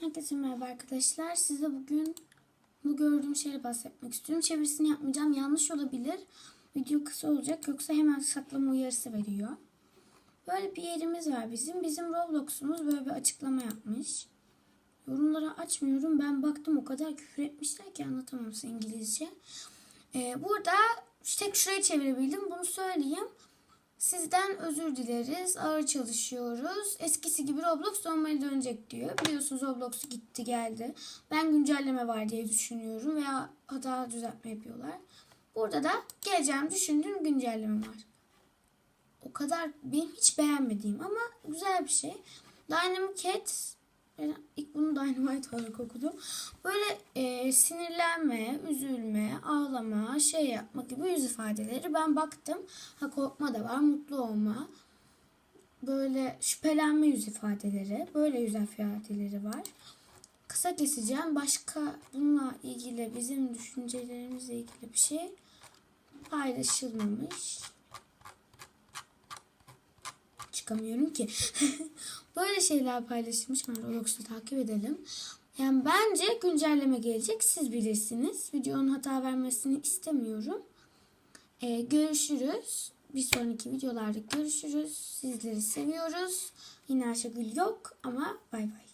Herkese merhaba arkadaşlar. Size bugün bu gördüğüm şeyi bahsetmek istiyorum. Çevirisini yapmayacağım. Yanlış olabilir. Video kısa olacak. Yoksa hemen saklama uyarısı veriyor. Böyle bir yerimiz var bizim. Bizim Roblox'umuz böyle bir açıklama yapmış. Yorumları açmıyorum. Ben baktım o kadar küfür etmişler ki anlatamam size İngilizce. Ee, burada tek şurayı çevirebildim. Bunu söyleyeyim. Sizden özür dileriz. Ağır çalışıyoruz. Eskisi gibi Roblox normale dönecek diyor. Biliyorsunuz Roblox gitti geldi. Ben güncelleme var diye düşünüyorum veya hata düzeltme yapıyorlar. Burada da geleceğim düşündüğüm güncelleme var. O kadar benim hiç beğenmediğim ama güzel bir şey. Dynamic Cat ben ilk bunu Dynamite olarak okudum. Böyle e, sinirlenme, üzülme, ağlama, şey yapma gibi yüz ifadeleri. Ben baktım. Ha korkma da var, mutlu olma. Böyle şüphelenme yüz ifadeleri. Böyle yüz ifadeleri var. Kısa keseceğim. Başka bununla ilgili bizim düşüncelerimizle ilgili bir şey paylaşılmamış. Çıkamıyorum ki. Böyle şeyler paylaşılmış. Ben Roblox'u takip edelim. Yani bence güncelleme gelecek. Siz bilirsiniz. Videonun hata vermesini istemiyorum. Ee, görüşürüz. Bir sonraki videolarda görüşürüz. Sizleri seviyoruz. Yine Ayşegül yok ama bay bay.